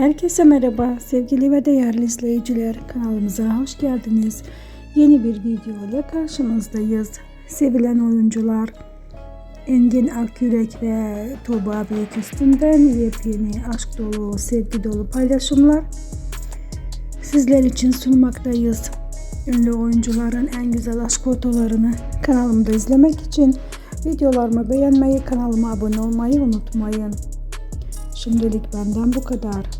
Herkese merhaba sevgili ve değerli izleyiciler kanalımıza hoş geldiniz. Yeni bir video ile karşınızdayız. Sevilen oyuncular Engin Akyürek ve Tuğba Büyük üstünden yepyeni aşk dolu, sevgi dolu paylaşımlar sizler için sunmaktayız. Ünlü oyuncuların en güzel aşk fotolarını kanalımda izlemek için videolarımı beğenmeyi, kanalıma abone olmayı unutmayın. Şimdilik benden bu kadar.